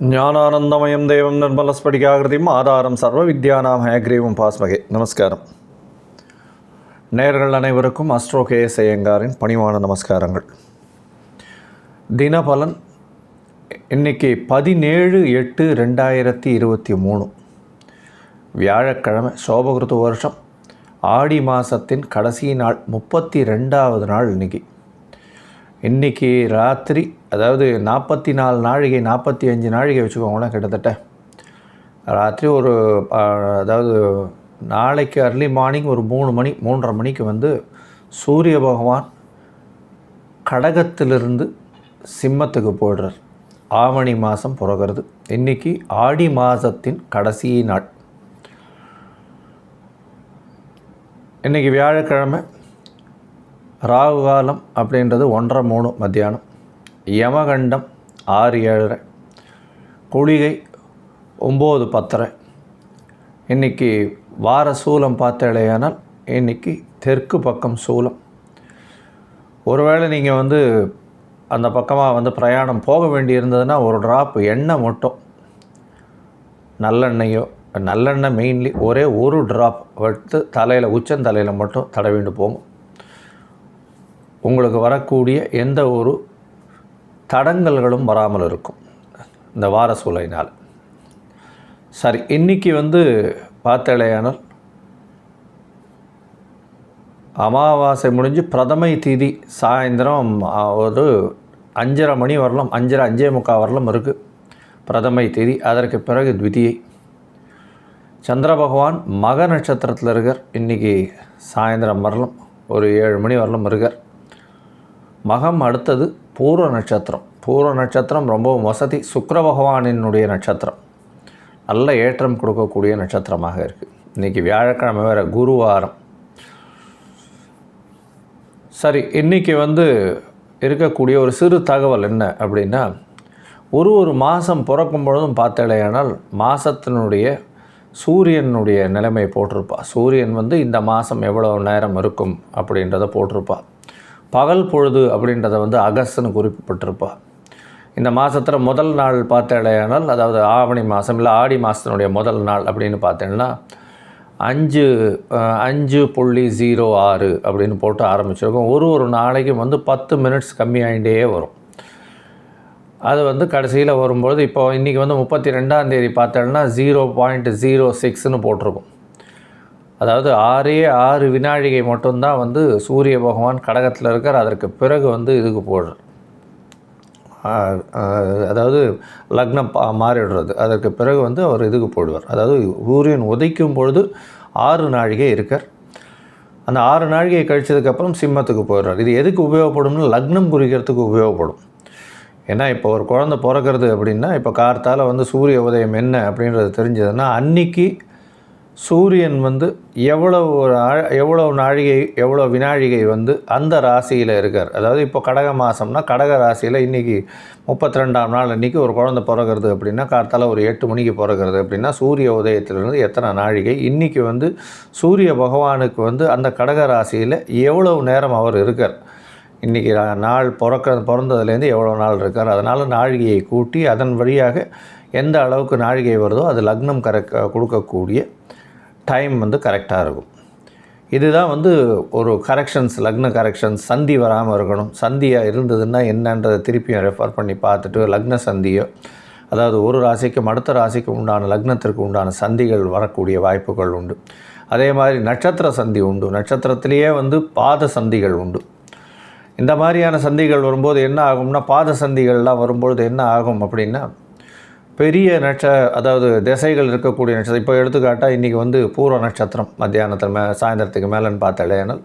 ஞானானந்தமயம் தேவம் நிர்மலஸ்படிகாகிருதியும் ஆதாரம் சர்வ வித்யானாம் ஹயக்ரீவம் பாஸ்மகே. நமஸ்காரம். நேர்கள் அனைவருக்கும் அஸ்ட்ரோ கே எஸ் ஐயங்காரின் பணிவான நமஸ்காரங்கள். தினபலன் இன்னைக்கு பதினேழு எட்டு ரெண்டாயிரத்தி இருபத்தி மூணு. வியாழக்கிழமை சோபகிருத்து வருஷம். ஆடி மாதத்தின் கடைசி நாள் முப்பத்தி ரெண்டாவது நாள் இன்னைக்கு. இன்றைக்கி ராத்திரி அதாவது நாற்பத்தி நாலு நாழிகை நாற்பத்தி அஞ்சு நாழிகை வச்சுக்கோங்களேன் கிட்டத்தட்ட. ராத்திரி ஒரு அதாவது நாளைக்கு அர்லி மார்னிங் ஒரு மூணு மணி மூன்றரை மணிக்கு வந்து சூரிய பகவான் கடகத்திலிருந்து சிம்மத்துக்கு போடுறார் ஆவணி மாதம் பிறகுறது. இன்றைக்கி ஆடி மாதத்தின் கடைசி நாள். இன்றைக்கி வியாழக்கிழமை ராகு காலம் அப்படின்றது ஒன்றரை மூணு மத்தியானம். யமகண்டம் ஆறு ஏழரை. குளிகை ஒம்பது பத்தரை. இன்றைக்கி வார சூலம் பார்த்தேலையானால் இன்றைக்கி தெற்கு பக்கம் சூலம். ஒருவேளை நீங்கள் வந்து அந்த பக்கமாக வந்து பிரயாணம் போக வேண்டி இருந்ததுன்னா ஒரு ட்ராப் எண்ணெய் மட்டும் நல்லெண்ணெயோ நல்லெண்ணெய் மெயின்லி ஒரே ஒரு ட்ராப் எடுத்து தலையில் உச்சந்தலையில் மட்டும் தடவிட்டு போகும். உங்களுக்கு வரக்கூடிய எந்த ஒரு தடங்கல்களும் வராமல் இருக்கும் இந்த வார சூழலினால் சரி இன்னைக்கு வந்து பார்த்தலையானால் அமாவாசை முடிஞ்சு பிரதமை தீதி சாயந்தரம் ஒரு அஞ்சரை மணி வரலாம் அஞ்சரை அஞ்சே முக்கால் வரலாம் இருக்குது பிரதமை தேதி அதற்கு பிறகு த்விதியை. சந்திர பகவான் மக நட்சத்திரத்தில் இருக்கார். இன்றைக்கி சாயந்தரம் வரலும் ஒரு ஏழு மணி வரலும் இருக்கார். மகம் அடுத்தது பூர்வ நட்சத்திரம். பூர்வ நட்சத்திரம் ரொம்ப வசதி. சுக்கர பகவானினுடைய நட்சத்திரம். நல்ல ஏற்றம் கொடுக்கக்கூடிய நட்சத்திரமாக இருக்குது இன்றைக்கி வியாழக்கிழமை வேறு குருவாரம். சரி இன்றைக்கி வந்து இருக்கக்கூடிய ஒரு சிறு தகவல் என்ன அப்படின்னா ஒரு ஒரு மாதம் பிறக்கும் பொழுதும் பார்த்தலையானால் மாதத்தினுடைய சூரியனுடைய நிலைமை போட்டிருப்பா. சூரியன் வந்து இந்த மாதம் எவ்வளோ நேரம் இருக்கும் அப்படின்றத போட்டிருப்பா. பகல் பொழுது அப்படின்றத வந்து அகஸ்ட்னு குறிப்பிட்டிருப்பா. இந்த மாதத்தில் முதல் நாள் பார்த்தேடையானால் அதாவது ஆவணி மாதம் இல்லை ஆடி மாதத்தினுடைய முதல் நாள் அப்படின்னு பார்த்தேன்னா அஞ்சு அஞ்சு புள்ளி ஜீரோ ஆறு அப்படின்னு போட்டு ஆரம்பிச்சிருக்கோம். ஒரு ஒரு நாளைக்கும் வந்து பத்து மினிட்ஸ் கம்மியாகிட்டே வரும். அது வந்து கடைசியில் வரும்பொழுது இப்போ இன்றைக்கி வந்து முப்பத்தி ரெண்டாம் தேதி பார்த்தோம்னா ஜீரோ பாயிண்ட் ஜீரோ சிக்ஸ்னு போட்டிருக்கும். அதாவது ஆறே ஆறு வினாழிகை மட்டும்தான் வந்து சூரிய பகவான் கடகத்தில் இருக்கார். அதற்கு பிறகு வந்து இதுக்கு போடுறார் அதாவது லக்னம் பா- மாறிடுறது. அதற்கு பிறகு வந்து அவர் இதுக்கு போடுவார். அதாவது சூரியன் உதைக்கும் பொழுது ஆறு நாழிகை இருக்கார். அந்த ஆறு நாழிகை கழிச்சதுக்கப்புறம் சிம்மத்துக்கு போயிடுறார். இது எதுக்கு உபயோகப்படும்னு லக்னம் குறிக்கிறதுக்கு உபயோகப்படும். ஏன்னா இப்போ ஒரு குழந்தை பிறக்கிறது அப்படின்னா இப்போ கார்த்தால வந்து சூரிய உதயம் என்ன அப்படின்றது தெரிஞ்சதுன்னா அன்னைக்கு சூரியன் வந்து எவ்வளோ ஒரு எவ்வளோ நாழிகை எவ்வளோ வினாழிகை வந்து அந்த ராசியில் இருக்கார். அதாவது இப்போ கடக மாதம்னா கடக ராசியில் இன்றைக்கி முப்பத்தி ரெண்டாம் நாள் அன்றைக்கி ஒரு குழந்தை பிறகுறது அப்படின்னா கார்த்தால ஒரு எட்டு மணிக்கு பிறகுறது அப்படின்னா சூரிய உதயத்திலிருந்து எத்தனை நாழிகை? இன்றைக்கி வந்து சூரிய பகவானுக்கு வந்து அந்த கடக ராசியில் எவ்வளவு நேரம் அவர் இருக்கார்? இன்றைக்கி நாள் பிறக்க பிறந்ததுலேருந்து எவ்வளோ நாள் இருக்கார்? அதனால் நாழிகையை கூட்டி அதன் வழியாக எந்த அளவுக்கு நாழிகை வருதோ அது லக்னம் கரெக்ட் கொடுக்கக்கூடிய டைம் வந்து கரெக்டாக இருக்கும். இதுதான் வந்து ஒரு கரெக்ஷன்ஸ் லக்ன கரெக்ஷன்ஸ் சந்தி வராமல் இருக்கணும். சந்தியாக இருந்ததுன்னா என்னன்றதை திருப்பியும் ரெஃபர் பண்ணி பார்த்துட்டு லக்ன சந்தியோ அதாவது ஒரு ராசிக்கும் அடுத்த ராசிக்கு உண்டான லக்னத்திற்கு உண்டான சந்திகள் வரக்கூடிய வாய்ப்புகள் உண்டு. அதே மாதிரி நட்சத்திர சந்தி உண்டு. நட்சத்திரத்திலேயே வந்து பாத சந்திகள் உண்டு. இந்த மாதிரியான சந்திகள் வரும்போது என்ன ஆகும்னா பாத சந்திகள்லாம் வரும்பொழுது என்ன ஆகும் அப்படின்னா பெரிய நட்ச அதாவது திசைகள் இருக்கக்கூடிய நட்சத்திரம் இப்போ எடுத்துக்காட்டால் இன்றைக்கி வந்து பூர்வ நட்சத்திரம் மத்தியானத்தில் மே சாயந்தரத்துக்கு மேலேன்னு பார்த்தாலேனால்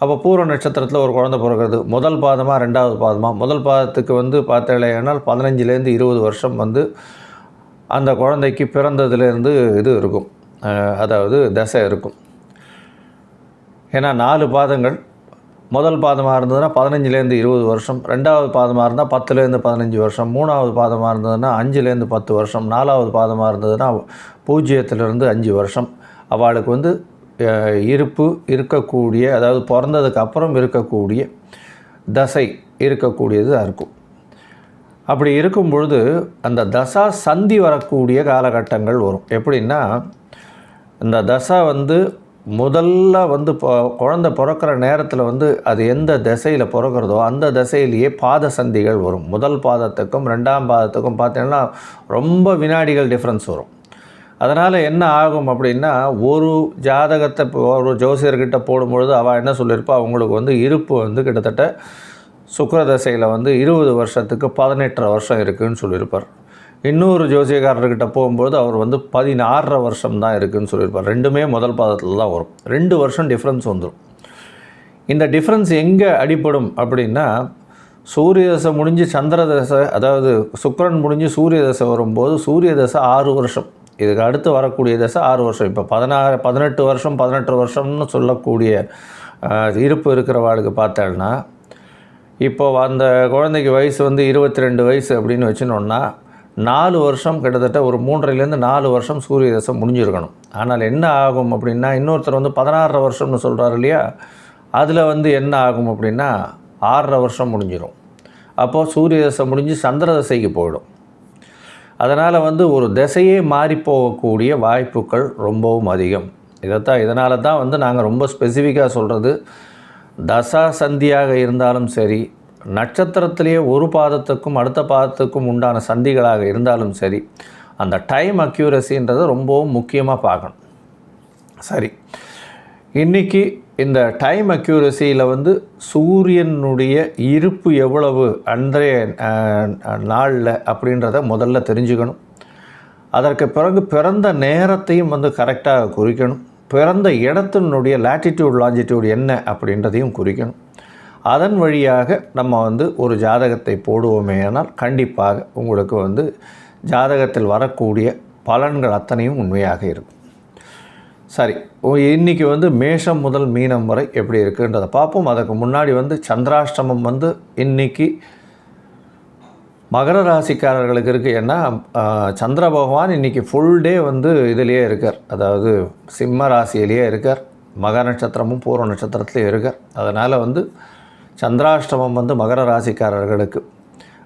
அப்போ பூர்வ நட்சத்திரத்தில் ஒரு குழந்தை பிறக்கிறது முதல் பாதமாக ரெண்டாவது பாதமாக முதல் பாதத்துக்கு வந்து பார்த்தாலேனால் பதினஞ்சுலேருந்து இருபது வருஷம் வந்து அந்த குழந்தைக்கு பிறந்ததுலேருந்து இது இருக்கும். அதாவது தசை இருக்கும். ஏன்னா நாலு பாதங்கள் முதல் பாதமாக இருந்ததுன்னா பதினஞ்சுலேருந்து இருபது வருஷம் ரெண்டாவது பாதமாக இருந்தால் பத்துலேருந்து பதினஞ்சு வருஷம் மூணாவது பாதமாக இருந்ததுன்னா அஞ்சுலேருந்து பத்து வருஷம் நாலாவது பாதமாக இருந்ததுன்னா பூஜ்ஜியத்துலேருந்து அஞ்சு வருஷம். அவளுக்கு வந்து இருப்பு இருக்கக்கூடிய அதாவது பிறந்ததுக்கு அப்புறம் இருக்கக்கூடிய தசை இருக்கக்கூடியதாக இருக்கும். அப்படி இருக்கும் பொழுது அந்த தசா சந்தி வரக்கூடிய காலகட்டங்கள் வரும். எப்படின்னா இந்த தசா வந்து முதல்ல வந்து குழந்த பிறக்கிற நேரத்தில் வந்து அது எந்த திசையில் பிறக்கிறதோ அந்த திசையிலேயே பாத சந்திகள் வரும். முதல் பாதத்துக்கும் ரெண்டாம் பாதத்துக்கும் பார்த்தீங்கன்னா ரொம்ப வினாடிகள் டிஃப்ரென்ஸ் வரும். அதனால் என்ன ஆகும் அப்படின்னா ஒரு ஜாதகத்தை இப்போ ஒரு ஜோசியர்கிட்ட போடும்பொழுது அவள் என்ன சொல்லியிருப்பா? அவங்களுக்கு வந்து இருப்பு வந்து கிட்டத்தட்ட சுக்கர தசையில் வந்து இருபது வருஷத்துக்கு பதினெட்டரை வருஷம் இருக்குதுன்னு சொல்லியிருப்பார். இன்னொரு ஜோசியக்காரர்கிட்ட போகும்போது அவர் வந்து பதினாறரை வருஷம் தான் இருக்குதுன்னு சொல்லியிருப்பார். ரெண்டுமே முதல் பாதத்தில் தான் வரும். ரெண்டு வருஷம் டிஃப்ரென்ஸ் வந்துடும் இந்த டிஃப்ரென்ஸ் எங்கே அடிப்படும் அப்படின்னா சூரிய தசை முடிஞ்சு சந்திர தசை அதாவது சுக்கரன் முடிஞ்சு சூரிய தசை வரும்போது சூரிய தசை ஆறு வருஷம். இதுக்கு அடுத்து வரக்கூடிய தசை ஆறு வருஷம். இப்போ பதினாறு பதினெட்டு வருஷம் பதினெட்டு வருஷம்னு சொல்லக்கூடிய இருப்பு இருக்கிறவாளுக்கு பார்த்தேன்னா இப்போ அந்த குழந்தைக்கு வயசு வந்து இருபத்தி ரெண்டு வயசு அப்படின்னு வச்சுனோன்னா நாலு வருஷம் கிட்டத்தட்ட ஒரு மூன்றரைலேருந்து நாலு வருஷம் சூரிய தசம் முடிஞ்சிருக்கணும். ஆனால் என்ன ஆகும் அப்படின்னா இன்னொருத்தர் வந்து பதினாறரை வருஷம்னு சொல்கிறாரு இல்லையா? அதில் வந்து என்ன ஆகும் அப்படின்னா ஆறரை வருஷம் முடிஞ்சிடும் அப்போது சூரிய தசை முடிஞ்சு சந்திர தசைக்கு போயிடும். அதனால் வந்து ஒரு திசையே மாறி போகக்கூடிய வாய்ப்புகள் ரொம்பவும் அதிகம். இதைத்தான் இதனால தான் வந்து நாங்கள் ரொம்ப ஸ்பெசிஃபிக்காக சொல்கிறது தசா சந்தியாக இருந்தாலும் சரி நட்சத்திரத்திலேயே ஒரு பாதத்துக்கும் அடுத்த பாதத்துக்கும் உண்டான சந்திகளாக இருந்தாலும் சரி அந்த டைம் அக்யூரசின்றதை ரொம்பவும் முக்கியமாக பார்க்கணும். சரி. இன்றைக்கி இந்த டைம் அக்யூரசியில் வந்து சூரியனுடைய இருப்பு எவ்வளவு அன்றைய நாளில் அப்படின்றத முதல்ல தெரிஞ்சுக்கணும். அதற்கு பிறகு பிறந்த நேரத்தையும் வந்து கரெக்டாக குறிக்கணும். பிறந்த இடத்தினுடைய லாட்டிடியூட் லாஞ்சிடியூட் என்ன அப்படின்றதையும் குறிக்கணும். அதன் வழியாக நம்ம வந்து ஒரு ஜாதகத்தை போடுவோமே ஆனால் கண்டிப்பாக உங்களுக்கு வந்து ஜாதகத்தில் வரக்கூடிய பலன்கள் அத்தனையும் உண்மையாக இருக்கும். சரி ஓ- இன்னைக்கு வந்து மேஷம் முதல் மீனம் வரை எப்படி இருக்குன்றதை பார்ப்போம். அதுக்கு முன்னாடி வந்து சந்திராஷ்டமம் வந்து இன்னைக்கு மகர ராசிக்காரர்களுக்கு இருக்குது ஏன்னா சந்திர பகவான் இன்றைக்கி ஃபுல் டே வந்து இதிலேயே இருக்கார். அதாவது சிம்ம ராசியிலேயே இருக்கார். மக நட்சத்திரமும் பூர்வ நட்சத்திரத்துலேயும் இருக்கார். அதனால் வந்து சந்திராஷ்டமம் வந்து மகர ராசிக்காரர்களுக்கு.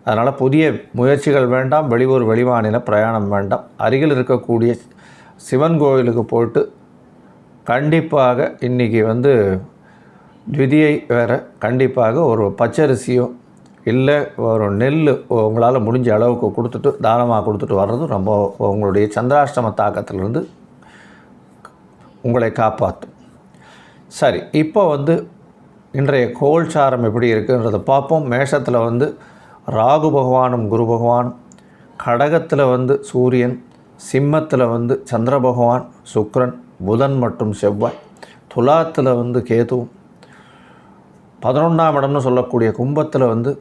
அதனால் புதிய முயற்சிகள் வேண்டாம் வெளியூர் வெளிமாநில பிரயாணம் வேண்டாம். அருகில் இருக்கக்கூடிய சிவன் கோயிலுக்கு போயிட்டு கண்டிப்பாக இன்றைக்கி வந்து திதியை வேறு கண்டிப்பாக ஒரு பச்சரிசியோ இல்லை ஒரு நெல் உங்களால் முடிஞ்ச அளவுக்கு கொடுத்துட்டு தானமாக கொடுத்துட்டு வர்றது ரொம்ப உங்களுடைய சந்திராஷ்டம தாக்கத்திலிருந்து உங்களை காப்பாற்றும் சரி இப்போ வந்து இன்றைய கோல்சாரம் எப்படி இருக்குன்றதை பார்ப்போம். மேஷத்தில் வந்து ராகு பகவானும் குரு பகவானும் கடகத்தில் வந்து சூரியன் சிம்மத்தில் வந்து சந்திர பகவான் சுக்ரன் புதன் மற்றும் செவ்வாய் துலாத்தில் வந்து கேதுவும் பதினொன்றாம் இடம்னு சொல்லக்கூடிய கும்பத்தில் வந்து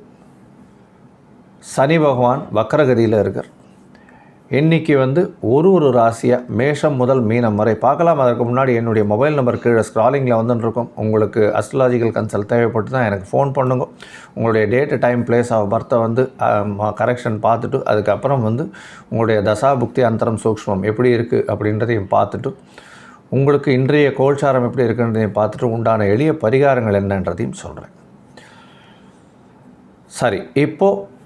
சனி பகவான் வக்கரகதியில் இருக்கார். இன்னைக்கு வந்து ஒரு ஒரு ராசியாக மேஷம் முதல் மீனம் வரை பார்க்கலாம். அதற்கு முன்னாடி என்னுடைய மொபைல் நம்பர் கீழே ஸ்க்ராலிங்கில் வந்துட்டுருக்கும் உங்களுக்கு அஸ்ட்ராலஜிக்கல் கன்சல்ட் தேவைப்பட்டு தான் எனக்கு ஃபோன் பண்ணுங்க. உங்களுடைய டேட்டு டைம் பிளேஸ் ஆஃப் பர்த்தை வந்து கரெக்ஷன் பார்த்துட்டு அதுக்கப்புறம் வந்து உங்களுடைய தசா புக்தி அந்தரம் சூக்ஷ்மம் எப்படி இருக்குது அப்படின்றதையும் பார்த்துட்டு உங்களுக்கு இன்றைய கோல்சாரம் எப்படி இருக்குன்றதையும் பார்த்துட்டு உண்டான எளிய பரிகாரங்கள் என்னன்றதையும் சொல்கிறேன் சரி இப்போது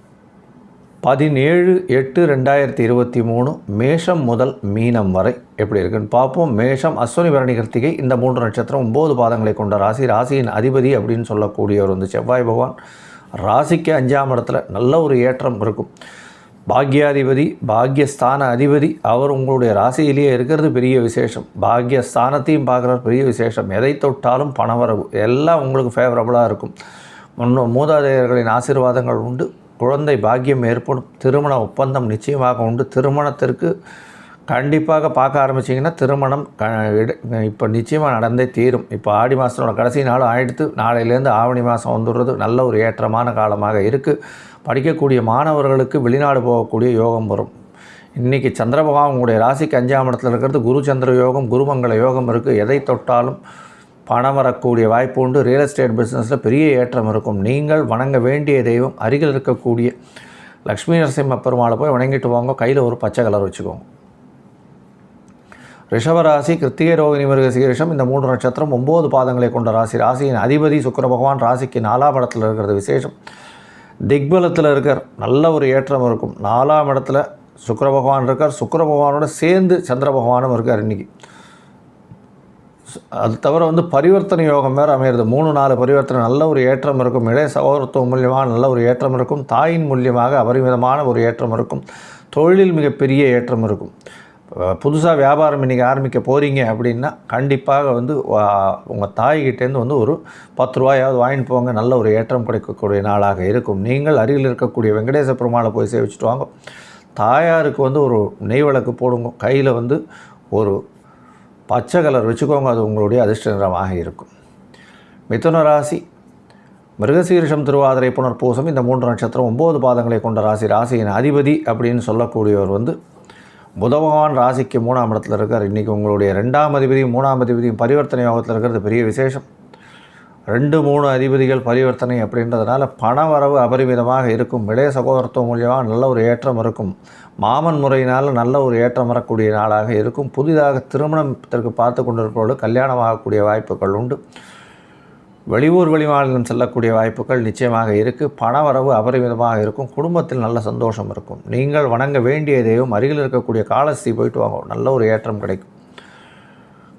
பதினேழு எட்டு ரெண்டாயிரத்தி இருபத்தி மூணு மேஷம் முதல் மீனம் வரை எப்படி இருக்குன்னு பார்ப்போம். மேஷம் அஸ்வினி பரணி கிருத்திகை இந்த மூன்று நட்சத்திரம் ஒம்பது பாதங்களை கொண்ட ராசி. ராசியின் அதிபதி அப்படின்னு சொல்லக்கூடியவர் வந்து செவ்வாய் பகவான். ராசிக்கு அஞ்சாம் இடத்துல நல்ல ஒரு ஏற்றம் இருக்கும். பாக்யாதிபதி பாக்யஸ்தான அதிபதி அவர் உங்களுடைய ராசியிலேயே இருக்கிறது பெரிய விசேஷம். பாக்யஸ்தானத்தையும் பார்க்குற பெரிய விசேஷம். எதை தொட்டாலும் பணவரவு எல்லாம் உங்களுக்கு ஃபேவரபுளாக இருக்கும். முன்னோ மூதாதையர்களின் ஆசீர்வாதங்கள் உண்டு. குழந்தை பாக்கியம் ஏற்படும் திருமண ஒப்பந்தம் நிச்சயமாக உண்டு. திருமணத்திற்கு கண்டிப்பாக பார்க்க ஆரம்பிச்சிங்கன்னா திருமணம் க இப்போ நிச்சயமாக நடந்தே தீரும். இப்போ ஆடி மாதத்தோட கடைசி நாளும் ஆயிடுத்து நாளையிலேருந்து ஆவணி மாதம் வந்துடுறது நல்ல ஒரு ஏற்றமான காலமாக இருக்குது படிக்கக்கூடிய மாணவர்களுக்கு வெளிநாடு போகக்கூடிய யோகம் வரும். இன்றைக்கி சந்திரபகவான் உங்களுடைய ராசிக்கு அஞ்சாம் இடத்துல இருக்கிறது குரு சந்திர யோகம் குருமங்கள யோகம் இருக்குது எதை தொட்டாலும் பணம் வரக்கூடிய வாய்ப்பு உண்டு. ரியல் எஸ்டேட் பிஸ்னஸில் பெரிய ஏற்றம் இருக்கும். நீங்கள் வணங்க வேண்டிய தெய்வம் அருகில் இருக்கக்கூடிய லக்ஷ்மி நரசிம்ம பெருமாளை போய் வணங்கிட்டு வாங்க. கையில் ஒரு பச்சை கலர் வச்சுக்கோங்க. ரிஷபராசி கிருத்திகை ரோகிணி மிருக ரிஷம் இந்த மூன்று நட்சத்திரம் ஒம்பது பாதங்களை கொண்ட ராசி. ராசியின் அதிபதி சுக்கர பகவான் ராசிக்கு நாலாம் இடத்துல இருக்கிறது விசேஷம். திக்பலத்தில் இருக்கார். நல்ல ஒரு ஏற்றம் இருக்கும். நாலாம் இடத்துல சுக்கர பகவான் இருக்கார். சுக்கர பகவானோட சேர்ந்து சந்திர பகவானும் இருக்கார் இன்றைக்கி அது தவிர வந்து பரிவர்த்தனை யோகம் வேறு அமையிறது. மூணு நாலு பரிவர்த்தனை நல்ல ஒரு ஏற்றம் இருக்கும். இளைய சகோதரத்துவம் மூலியமாக நல்ல ஒரு ஏற்றம் இருக்கும். தாயின் மூலியமாக அபரிமிதமான ஒரு ஏற்றம் இருக்கும். தொழிலில் மிகப்பெரிய ஏற்றம் இருக்கும். புதுசாக வியாபாரம் இன்றைக்கி ஆரம்பிக்க போகிறீங்க அப்படின்னா கண்டிப்பாக வந்து உங்கள் தாய்கிட்டேருந்து வந்து ஒரு பத்து ரூபாயாவது வாங்கிட்டு போங்க. நல்ல ஒரு ஏற்றம் கிடைக்கக்கூடிய நாளாக இருக்கும். நீங்கள் அருகில் இருக்கக்கூடிய வெங்கடேச பெருமாளை போய் சேவிச்சுட்டு வாங்க. தாயாருக்கு வந்து ஒரு நெய் விளக்கு போடுங்க. கையில் வந்து ஒரு பச்சை கலர் வச்சுக்கோங்க அது உங்களுடைய அதிர்ஷ்ட நிறமாக இருக்கும். மிதுன ராசி மிருகசீரிஷம் திருவாதிரை புனர்பூசம் இந்த மூன்று நட்சத்திரம் ஒம்பது பாதங்களை கொண்ட ராசி ராசியின் அதிபதி அப்படின்னு சொல்லக்கூடியவர் வந்து புத பகவான் ராசிக்கு மூணாம் இடத்துல இருக்கார். இன்றைக்கி உங்களுடைய ரெண்டாம் அதிபதியும் மூணாம் அதிபதியும் பரிவர்த்தனை யோகத்தில் இருக்கிறது பெரிய விசேஷம். ரெண்டு மூணு அதிபதிகள் பரிவர்த்தனை அப்படின்றதுனால பண வரவு அபரிமிதமாக இருக்கும். இளைய சகோதரத்துவம் மூலியமாக நல்ல ஒரு ஏற்றம் இருக்கும். மாமன் முறையினால் நல்ல ஒரு ஏற்றம் வரக்கூடிய நாளாக இருக்கும். புதிதாக திருமணத்திற்கு பார்த்து கொண்டிருப்பவர்கள் கல்யாணமாகக்கூடிய வாய்ப்புகள் உண்டு. வெளியூர் வெளிமாநிலம் செல்லக்கூடிய வாய்ப்புகள் நிச்சயமாக இருக்குது பணவரவு அபரிமிதமாக இருக்கும். குடும்பத்தில் நல்ல சந்தோஷம் இருக்கும். நீங்கள் வணங்க வேண்டிய தெய்வம் அருகில் இருக்கக்கூடிய காலஸ்தி போயிட்டு வாங்க. நல்ல ஒரு ஏற்றம் கிடைக்கும்.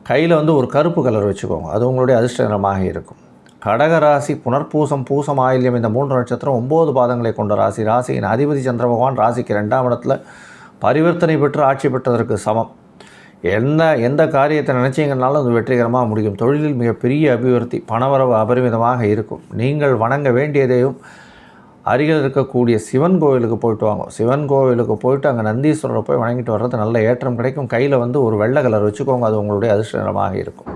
கையில் வந்து ஒரு கருப்பு கலர் வச்சுக்கோங்க. அது உங்களுடைய அதிர்ஷ்ட நிறமாக இருக்கும். கடகராசி புனர்பூசம் பூசம் ஆயில்யம் இந்த மூன்று நட்சத்திரம் ஒம்பது பாதங்களை கொண்ட ராசி. ராசியின் அதிபதி சந்திர பகவான் ராசிக்கு ரெண்டாம் இடத்துல பரிவர்த்தனை பெற்று ஆட்சி பெற்றதற்கு சமம். என்ன எந்த காரியத்தை நினச்சிங்கனாலும் அது வெற்றிகரமாக முடியும். தொழிலில் மிகப்பெரிய அபிவிருத்தி பணவரவு அபரிமிதமாக இருக்கும். நீங்கள் வணங்க வேண்டியதையும் அருகில் இருக்கக்கூடிய சிவன் கோவிலுக்கு போயிட்டு வாங்க. சிவன் கோவிலுக்கு போயிட்டு அங்கே நந்தீஸ்வரரை போய் வணங்கிட்டு வர்றது நல்ல ஏற்றம் கிடைக்கும். கையில் வந்து ஒரு வெள்ளை கலர் வச்சுக்கோங்க அது உங்களுடைய அதிர்ஷ்டமாக இருக்கும்.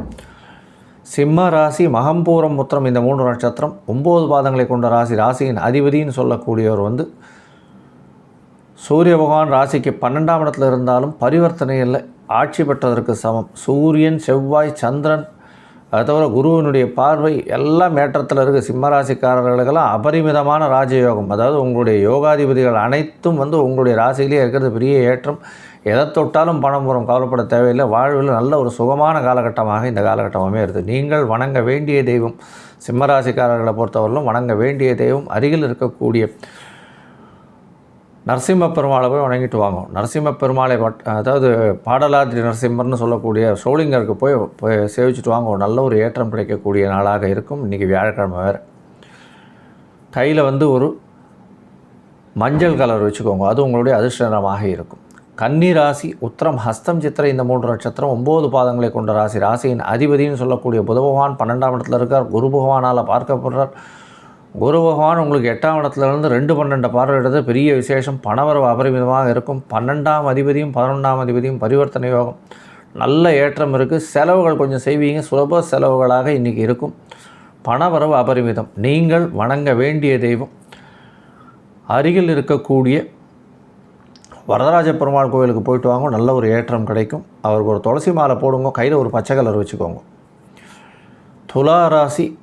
சிம்ம ராசி மகம்பூரம் முத்திரம் இந்த மூன்று நட்சத்திரம் ஒம்பது பாதங்களை கொண்ட ராசி ராசியின் அதிபதினு சொல்லக்கூடியவர் வந்து சூரிய பகவான் ராசிக்கு பன்னெண்டாம் இடத்துல இருந்தாலும் பரிவர்த்தனையில் ஆட்சி பெற்றதற்கு சமம். சூரியன் செவ்வாய் சந்திரன் அது தவிர குருவினுடைய பார்வை எல்லாம் ஏற்றத்தில் இருக்குது சிம்மராசிக்காரர்களுக்கெல்லாம் அபரிமிதமான ராஜயோகம். அதாவது உங்களுடைய யோகாதிபதிகள் அனைத்தும் வந்து உங்களுடைய ராசியிலே இருக்கிறது. பெரிய ஏற்றம். எதை தொட்டாலும் பணம் வரும் கவலைப்பட தேவையில்லை. வாழ்வில் நல்ல ஒரு சுகமான காலகட்டமாக இந்த காலகட்டமே இருக்குது நீங்கள் வணங்க வேண்டிய தெய்வம் சிம்மராசிக்காரர்களை பொறுத்தவரையிலும் வணங்க வேண்டிய தெய்வம் அருகில் இருக்கக்கூடிய நரசிம்ம பெருமாளை போய் வணங்கிட்டு வாங்க. நரசிம்ம பெருமாளை அதாவது பாடலாதிரி நரசிம்மர்னு சொல்லக்கூடிய சோழிங்கருக்கு போய் போய் சேவிச்சுட்டு வாங்க. ஒரு நல்ல ஒரு ஏற்றம் கிடைக்கக்கூடிய நாளாக இருக்கும். இன்றைக்கி வியாழக்கிழமை வேறு. கையில் வந்து ஒரு மஞ்சள் கலர் வச்சுக்கோங்க. அது உங்களுடைய அதிர்ஷ்டமாக இருக்கும். கன்னி ராசி உத்திரம் ஹஸ்தம் சித்திரை இந்த மூன்று நட்சத்திரம் ஒம்பது பாதங்களை கொண்ட ராசி. ராசியின் அதிபதினு சொல்லக்கூடிய புத பகவான் பன்னெண்டாம் இடத்துல இருக்கார். குரு பகவானால் பார்க்கப்படுறார். குரு பகவான் உங்களுக்கு எட்டாம் இடத்துலேருந்து ரெண்டு பன்னெண்டு பார்வையிடுறது பெரிய விசேஷம். பணவரவு அபரிமிதமாக இருக்கும். பன்னெண்டாம் அதிபதியும் பதினொன்றாம் அதிபதியும் பரிவர்த்தனை யோகம். நல்ல ஏற்றம் இருக்குது செலவுகள் கொஞ்சம் செய்வீங்க. சுலப செலவுகளாக இன்றைக்கி இருக்கும். பணவரவு அபரிமிதம். நீங்கள் வணங்க வேண்டிய தெய்வம். அருகில் இருக்கக்கூடிய வரதராஜ பெருமாள் கோவிலுக்கு போயிட்டு வாங்க நல்ல ஒரு ஏற்றம் கிடைக்கும். அவருக்கு ஒரு துளசி மாலை போடுங்க கையில் ஒரு பச்சை கலர் வச்சுக்கோங்க. துலா ராசி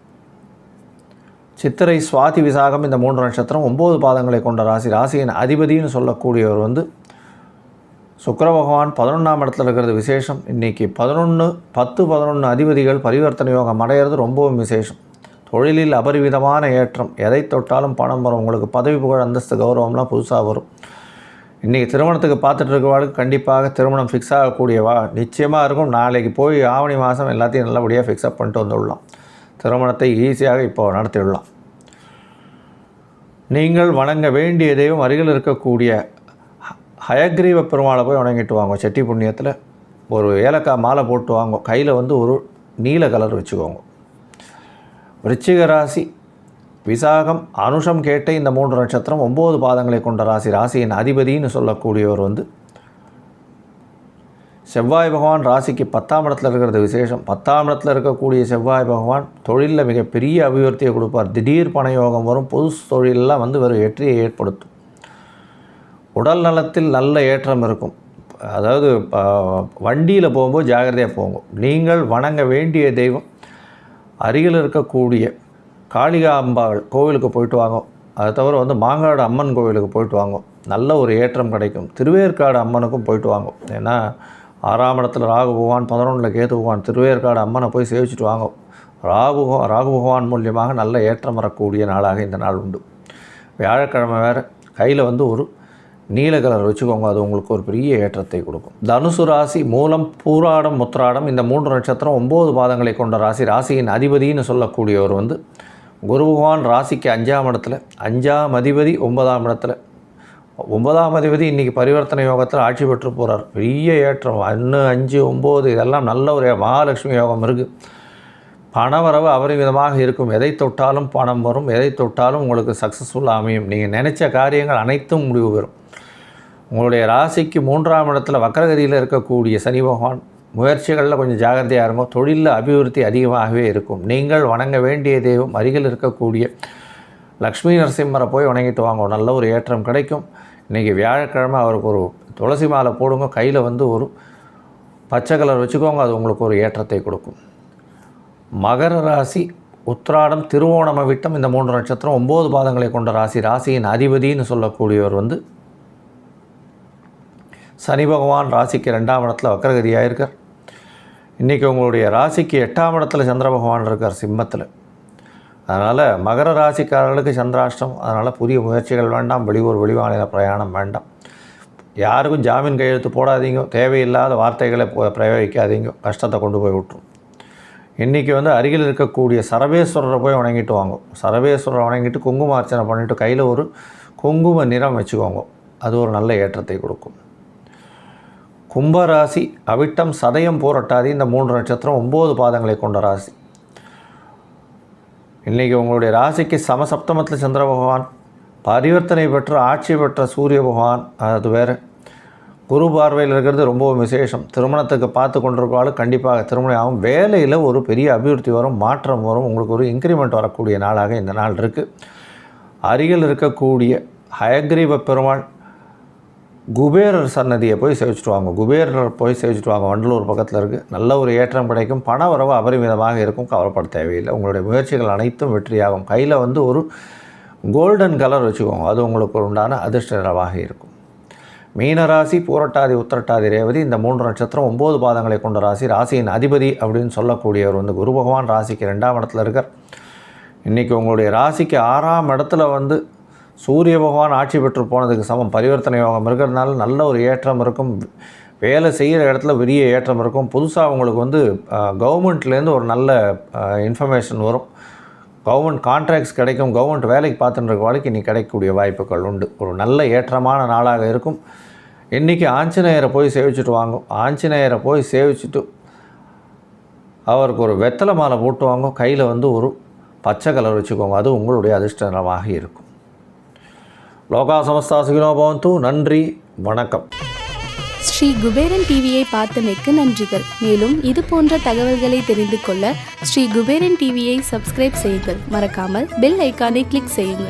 சித்திரை சுவாதி விசாகம் இந்த மூன்று நட்சத்திரம் ஒம்பது பாதங்களை கொண்ட ராசி. ராசியின் அதிபதினு சொல்லக்கூடியவர் வந்து சுக்கர பகவான். பதினொன்றாம் இடத்துல இருக்கிறது விசேஷம். இன்றைக்கி பதினொன்று பத்து பதினொன்று அதிபதிகள் பரிவர்த்தனை யோகம் அடையிறது ரொம்பவும் விசேஷம். தொழிலில் அபரிவிதமான ஏற்றம். எதை தொட்டாலும் பணம் வரும். உங்களுக்கு பதவி புகழ் அந்தஸ்து கௌரவம்லாம் புதுசாக வரும். இன்றைக்கி திருமணத்துக்கு பார்த்துட்டு இருக்கவாளுக்கு கண்டிப்பாக திருமணம் ஃபிக்ஸ் ஆகக்கூடியவா? நிச்சயமாக இருக்கும். நாளைக்கு போய் ஆவணி மாதம் எல்லாத்தையும் நல்லபடியாக ஃபிக்ஸ்அப் பண்ணிட்டு வந்துடலாம். திருமணத்தை ஈஸியாக இப்போ நடத்திவிடலாம் நீங்கள் வணங்க வேண்டிய தெய்வம் அருகில் இருக்கக்கூடிய ஹயக்ரீவ பெருமாளை போய் வணங்கிட்டு வாங்க. செட்டி புண்ணியத்தில் ஒரு ஏலக்காய் மாலை போட்டு வாங்க. கையில் வந்து ஒரு நீல கலர் வச்சுக்கோங்க. ரிச்சிக ராசி விசாகம் அனுஷம் கேட்ட இந்த மூன்று நட்சத்திரம் ஒம்பது பாதங்களை கொண்ட ராசி ராசியின் அதிபதினு சொல்லக்கூடியவர் வந்து செவ்வாய் பகவான் ராசிக்கு பத்தாம் இடத்துல இருக்கிறது விசேஷம். பத்தாம் இடத்துல இருக்கக்கூடிய செவ்வாய் பகவான் தொழிலில் மிகப்பெரிய அபிவிருத்தியை கொடுப்பார். திடீர் பணயோகம் வரும் பொது தொழிலெலாம் வந்து வெறும் வெற்றியை ஏற்படுத்தும். உடல் நலத்தில் நல்ல ஏற்றம் இருக்கும். அதாவது வண்டியில் போகும்போது ஜாகிரதையாக போங்க. நீங்கள் வணங்க வேண்டிய தெய்வம் அருகில் இருக்கக்கூடிய காளிகா அம்பாள் கோவிலுக்கு போயிட்டு வாங்கும் அதை தவிர வந்து மாங்காடு அம்மன் கோவிலுக்கு போயிட்டு வாங்கும் நல்ல ஒரு ஏற்றம் கிடைக்கும். திருவேற்காடு அம்மனுக்கும் போயிட்டு வாங்கும் ஏன்னா ஆறாம் இடத்துல ராகு பகவான் பதினொன்றில் கேத்து பகவான் திருவேற்காடு அம்மனை போய் சேவிச்சுட்டு வாங்கும் ராகு ராகு பகவான் மூலியமாக நல்ல ஏற்றம் வரக்கூடிய நாளாக இந்த நாள் உண்டு. வியாழக்கிழமை வேறு கையில் வந்து ஒரு நீல கலர் வச்சுக்கோங்க. அது உங்களுக்கு ஒரு பெரிய ஏற்றத்தை கொடுக்கும். தனுசு ராசி மூலம் பூராடம் முத்திராடம் இந்த மூன்று நட்சத்திரம் ஒம்பது பாதங்களை கொண்ட ராசி. ராசியின் அதிபதின்னு சொல்லக்கூடியவர் வந்து குரு பகவான் ராசிக்கு அஞ்சாம் இடத்துல அஞ்சாம் அதிபதி ஒன்பதாம் இடத்துல. ஒன்பதாம் அதிபதி இன்றைக்கி பரிவர்த்தனை யோகத்தில் ஆட்சி பெற்று போகிறார் பெரிய ஏற்றம். ஒன்று அஞ்சு ஒம்பது இதெல்லாம் நல்ல ஒரு மகாலட்சுமி யோகம் இருக்குது பணவரவு அபரிமிதமாக இருக்கும். எதை தொட்டாலும் பணம் வரும். எதை தொட்டாலும் உங்களுக்கு சக்ஸஸ்ஃபுல் அமையும். நீங்கள் நினச்ச காரியங்கள் அனைத்தும் முடிவு பெறும். உங்களுடைய ராசிக்கு மூன்றாம் இடத்துல வக்கரகதியில் இருக்கக்கூடிய சனி பகவான் முயற்சிகளில் கொஞ்சம் ஜாகிரதையாக இருக்கும் தொழிலில் அபிவிருத்தி அதிகமாகவே இருக்கும். நீங்கள் வணங்க வேண்டிய தெய்வம் அருகில் இருக்கக்கூடிய லக்ஷ்மி நரசிம்மரை போய் வணங்கிட்டு வாங்க. நல்ல ஒரு ஏற்றம் கிடைக்கும். இன்றைக்கி வியாழக்கிழமை அவருக்கு ஒரு துளசி மாலை போடுங்க. கையில் வந்து ஒரு பச்சை கலர் வச்சுக்கோங்க. அது உங்களுக்கு ஒரு ஏற்றத்தை கொடுக்கும். மகர ராசி உத்ராடம் திருவோணம விட்டம் இந்த மூன்று நட்சத்திரம் ஒம்பது பாதங்களை கொண்ட ராசி. ராசியின் அதிபதின்னு சொல்லக்கூடியவர் வந்து சனி பகவான் ராசிக்கு ரெண்டாம் இடத்துல வக்கரகதியாக இருக்கார் இன்றைக்கி உங்களுடைய ராசிக்கு எட்டாம் இடத்துல சந்திர பகவான் இருக்கார் சிம்மத்தில். அதனால் மகர ராசிக்காரர்களுக்கு சந்திராஷ்டம் அதனால் புதிய முயற்சிகள் வேண்டாம் வெளியூர் வெளிமாநில பிரயாணம் வேண்டாம். யாருக்கும் ஜாமீன் கையெழுத்து போடாதீங்க தேவையில்லாத வார்த்தைகளை பிரயோகிக்காதீங்க கஷ்டத்தை கொண்டு போய் விட்டுரும். இன்றைக்கி வந்து அருகில் இருக்கக்கூடிய சரவேஸ்வரரை போய் வணங்கிட்டு வாங்க. சரவேஸ்வரரை வணங்கிட்டு குங்குமார்ச்சனை பண்ணிவிட்டு கையில் ஒரு குங்கும நிறம் வச்சுக்கோங்க. அது ஒரு நல்ல ஏற்றத்தை கொடுக்கும். கும்பராசி அவிட்டம் சதயம் போரட்டாதி இந்த மூன்று நட்சத்திரம் ஒம்பது பாதங்களை கொண்ட ராசி. இன்றைக்கி உங்களுடைய ராசிக்கு சமசப்தமத்தில் சந்திர பகவான் பரிவர்த்தனை பெற்ற ஆட்சி பெற்ற சூரிய பகவான் அது வேறு. குரு பார்வையில் இருக்கிறது ரொம்பவும் விசேஷம். திருமணத்துக்கு பார்த்து கொண்டிருப்பாலும் கண்டிப்பாக திருமணம் ஆகும். வேலையில் ஒரு பெரிய அபிவிருத்தி வரும் மாற்றம் வரும். உங்களுக்கு ஒரு இன்க்ரிமெண்ட் வரக்கூடிய நாளாக இந்த நாள் இருக்குது அருகில் இருக்கக்கூடிய ஹயக்ரீவ பெருமாள் குபேரர் சன்னதியை போய் சேவிச்சுட்டு வாங்க. குபேரர் போய் சேவிச்சுட்டு வாங்க. வண்டலூர் பக்கத்தில் இருக்குது நல்ல ஒரு ஏற்றம் கிடைக்கும். பண வரவு அபரிமிதமாக இருக்கும். கவலைப்பட தேவையில்லை. உங்களுடைய முயற்சிகள் அனைத்தும் வெற்றியாகும். கையில் வந்து ஒரு கோல்டன் கலர் வச்சுக்கோங்க. அது உங்களுக்கு உண்டான அதிர்ஷ்ட நிறமாக இருக்கும். மீனராசி பூரட்டாதி உத்திரட்டாதி ரேவதி இந்த மூன்று நட்சத்திரம் ஒம்பது பாதங்களை கொண்ட ராசி ராசியின் அதிபதி அப்படின்னு சொல்லக்கூடியவர் வந்து குரு பகவான் ராசிக்கு ரெண்டாம் இடத்துல இருக்கார். இன்றைக்கி உங்களுடைய ராசிக்கு ஆறாம் இடத்துல வந்து சூரிய பகவான் ஆட்சி பெற்று போனதுக்கு சமம். பரிவர்த்தனை யோகம் இருக்கிறதுனால நல்ல ஒரு ஏற்றம் இருக்கும். வேலை செய்கிற இடத்துல பெரிய ஏற்றம் இருக்கும். புதுசாக அவங்களுக்கு வந்து கவர்மெண்ட்லேருந்து ஒரு நல்ல இன்ஃபர்மேஷன் வரும். கவர்மெண்ட் கான்ட்ராக்ட்ஸ் கிடைக்கும். கவர்மெண்ட் வேலைக்கு பார்த்துட்டு வாழ்க்கை நீ கிடைக்கக்கூடிய வாய்ப்புகள் உண்டு. ஒரு நல்ல ஏற்றமான நாளாக இருக்கும். இன்றைக்கி ஆஞ்சநேயரை போய் சேவிச்சுட்டு வாங்கும். ஆஞ்சநேயரை போய் சேவிச்சுட்டு அவருக்கு ஒரு வெத்தலை மாலை போட்டு வாங்க கையில் வந்து ஒரு பச்சை கலர் வச்சுக்கோங்க. அது உங்களுடைய அதிர்ஷ்டமாக இருக்கும். லோகா சமஸ்தா சுகினோ பவந்து நன்றி வணக்கம். ஸ்ரீ குபேரன் டிவியை பார்த்தமைக்கு நன்றிகள். மேலும் இது போன்ற தகவல்களை தெரிந்து கொள்ள ஸ்ரீ குபேரன் டிவியை சப்ஸ்கிரைப் செய்யுங்கள். மறக்காமல் பெல் ஐக்கானை கிளிக் செய்யுங்கள்.